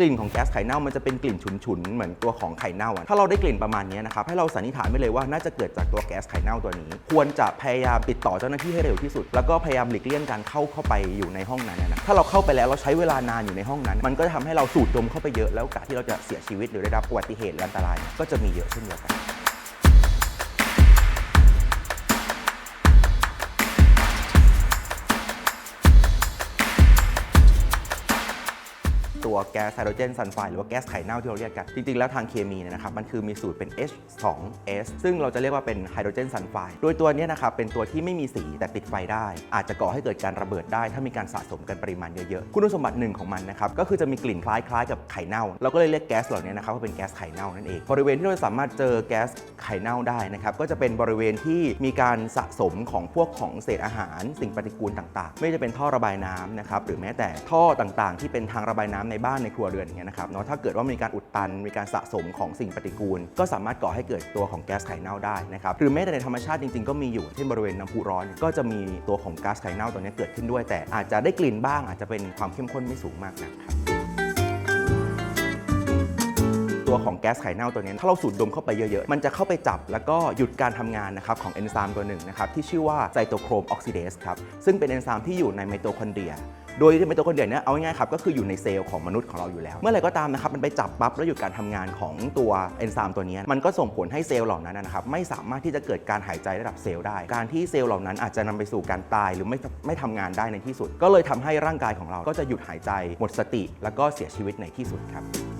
กลิ่นของแก๊สไข่เน่ามันจะเป็นกลิ่นฉุนๆ เหมือนตัวของไข่เน่าอะถ้าเราได้กลิ่นประมาณนี้นะครับให้เราสันนิษฐานไปเลยว่าน่าจะเกิดจากตัวแก๊สไข่เน่าตัวนี้ ควรจะพยายามติดต่อเจ้าหน้าที่ให้เร็วที่สุด แล้วก็พยายามหลีกเลี่ยงการเข้าเข้าไปอยู่ในห้องนั้นนะถ้าเราเข้าไปแล้วเราใช้เวลานานอยู่ในห้องนั้น มันก็จะทำให้เราสูดดมเข้าไปเยอะแล้วโอกาสที่เราจะเสียชีวิตหรือได้รับอุบัติเหตุหรืออันตรายก็จะมีเยอะเช่นเดียวกัน ตัวแก๊สไฮโดรเจนซัลไฟด์หรือว่าแก๊สไข่เน่าที่เราเรียกกัน จริงๆ แล้วทางเคมีเนี่ยนะครับมันคือมีสูตรเป็น H2S ซึ่งเราจะเรียกว่าเป็นไฮโดรเจนซัลไฟด์โดยตัวนี้นะครับเป็นตัวที่ไม่มีสีแต่ติดไฟได้ อาจจะก่อให้เกิดการระเบิดได้ ถ้ามีการสะสมกันปริมาณเยอะๆ คุณสมบัติหนึ่งของมันนะครับก็คือจะมีกลิ่นคล้ายๆ กับไข่เน่า เราก็เลยเรียกแก๊สเหล่านี้นะครับว่าเป็นแก๊สไข่เน่านั่นเองบริเวณที่เราสามารถเจอแก๊สไข่เน่าได้นะครับก็จะเป็นบริเวณที่มีการสะสมของพวกของเศษอาหาร สิ่งปฏิกูลต่างๆ ไม่จะเป็นท่อระบายน้ำนะครับหรือแม้แต่ท่อต่างๆ ที่เป็นทางระบายน้ำในบ้านในครัวเรือนอย่างเงี้ยนะครับเนาะถ้าเกิดว่ามีการอุดตันมีการสะสมของสิ่งปฏิกูล ก็สามารถก่อให้เกิดตัวของแก๊สไข่เน่าได้นะครับหรือแม้แต่ในธรรมชาติจริงๆก็มีอยู่เช่นบริเวณน้ำพุร้อน ก็จะมีตัวของก๊าซไข่เน่าตัวนี้เกิดขึ้นด้วย แต่อาจจะได้กลิ่นบ้างอาจจะเป็นความเข้มข้นไม่สูงมากนะครับ ตัวของแก๊สไข่เน่าตัวนี้ ถ้าเราสูดดมเข้าไปเยอะๆ มันจะเข้าไปจับแล้วก็หยุดการทำงานนะครับของเอนไซม์ตัวหนึ่งนะครับที่ชื่อว่าไซโตโครมออกซิเดสครับซึ่งเป็นเอนไซม์ที่อยู่ในไมโตคอนเดรียโดยไมโตคอนเดรียเนี่ยเอาง่ายๆครับก็คืออยู่ในเซลล์ของมนุษย์ของเราอยู่แล้ว เมื่อไรก็ตามนะครับมันไปจับปั๊บแล้วหยุดการทำงานของตัวเอนไซม์ตัวนี้ มันก็ส่งผลให้เซลล์เหล่านั้นนะครับไม่สามารถที่จะเกิดการหายใจระดับเซลล์ได้ การที่เซลล์เหล่านั้นอาจจะนำไปสู่การตายหรือไม่ไม่ทำงานได้ในที่สุด ก็เลยทำให้ร่างกายของเราก็จะหยุดหายใจหมดสติ แล้วก็เสียชีวิตในที่สุดครับ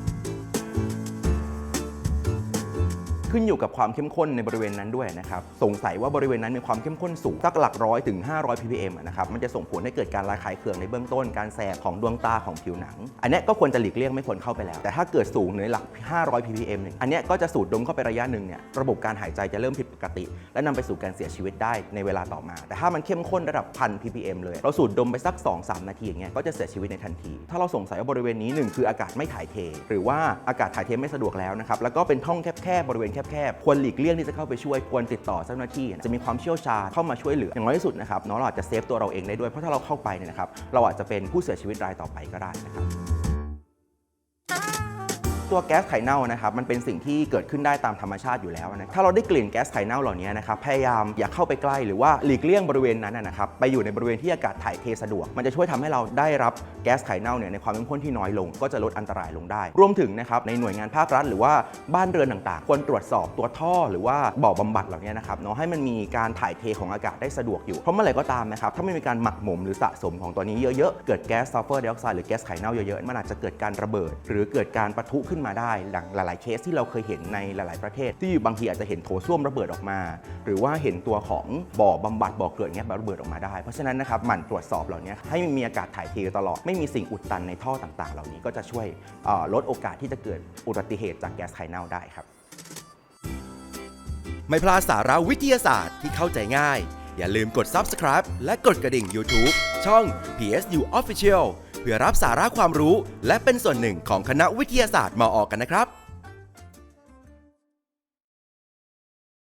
ขึ้นอยู่กับความเข้มข้นในบริเวณนั้นด้วยนะครับสงสัยว่าบริเวณนั้นมีความเข้มข้นสูงสักหลักร้อยถึง 500 ppm นะครับมันจะส่งผลให้เกิดการระคายเคืองในเบื้องต้นการแสบของดวงตาของผิวหนัง อันนี้ก็ควรจะหลีกเลี่ยงไม่ควรเข้าไปแล้ว แต่ถ้าเกิดสูงในหลัก 500 ppm เนี่ยอันนี้ก็จะสูดดมเข้าไประยะหนึ่งเนี่ยระบบการหายใจจะเริ่มผิดปกติ และนำไปสู่การเสียชีวิตได้ในเวลาต่อมา แต่ถ้ามันเข้มข้นระดับพัน ppm เลย เราสูดดมไปสัก 2-3 นาทีอย่างเงี้ยก็จะเสียชีวิตในทันที ถ้าเราสงสัยว่าบริเวณนี้หนึ่งคืออากาศไม่ถ่ายเท หรือว่าอากาศถ่ายเทไม่สะดวกแล้วนะครับแล้วก็เป็นช่องแคบๆบริเวณแคบๆควรหลีกเลี่ยงที่จะเข้าไปช่วยควรติดต่อเจ้าหน้าที่ จะมีความเชี่ยวชาญเข้ามาช่วยเหลืออย่างน้อยที่สุดนะครับเนาะเราอาจจะเซฟตัวเราเองได้ด้วยเพราะถ้าเราเข้าไปเนี่ยนะครับเราอาจจะเป็นผู้เสียชีวิตรายต่อไปก็ได้นะครับ ตัวแก๊สไข่เน่านะครับมันเป็นสิ่งที่เกิดขึ้นได้ตามธรรมชาติอยู่แล้วนะถ้าเราได้กลิ่นแก๊สไข่เน่าเหล่านี้นะครับพยายามอย่าเข้าไปใกล้หรือว่าหลีกเลี่ยงบริเวณนั้นนะครับไปอยู่ในบริเวณที่อากาศถ่ายเทสะดวก มันจะช่วยทำให้เราได้รับแก๊สไข่เน่าเนี่ยในความเข้มข้นที่น้อยลง ก็จะลดอันตรายลงได้ รวมถึงนะครับในหน่วยงานภาครัฐหรือว่าบ้านเรือนต่างๆ ควรตรวจสอบตัวท่อหรือว่าบ่อบำบัดเหล่านี้นะครับเนาะให้มันมีการถ่ายเทของอากาศได้สะดวกอยู่เพราะเมื่อไหร่ก็ตามนะครับถ้าไม่มีการหมักหมมหรือสะสมของตัวนี้เยอะๆเกิดแก๊สซัลเฟอร์ไดออกไซด์หรือแก๊สไข่เน่าเยอะๆมันอาจจะเกิดการระเบิด หรือเกิดการปะทุขึ้นมาได้ดังหลาย ๆ เคสที่เราเคยเห็นในหลาย ๆ ประเทศ ที่บางทีอาจจะเห็นโถส้วมระเบิดออกมา หรือว่าเห็นตัวของบ่อบำบัดบ่อเกิดเงี้ยระเบิดออกมาได้ เพราะฉะนั้นนะครับหมั่นตรวจสอบเหล่านี้ให้มีอากาศถ่ายเทตลอดไม่มีสิ่งอุดตันในท่อต่าง ๆ เหล่านี้ก็จะช่วยลดโอกาสที่จะเกิดอุบัติเหตุจากแก๊สไข่เน่าได้ครับ ไม่พลาดสาระวิทยาศาสตร์ที่เข้าใจง่าย อย่าลืมกด subscribe และกดกระดิ่ง YouTube ช่อง PSU Official เพื่อรับสาระความรู้ และเป็นส่วนหนึ่งของคณะวิทยาศาสตร์มออกันนะครับ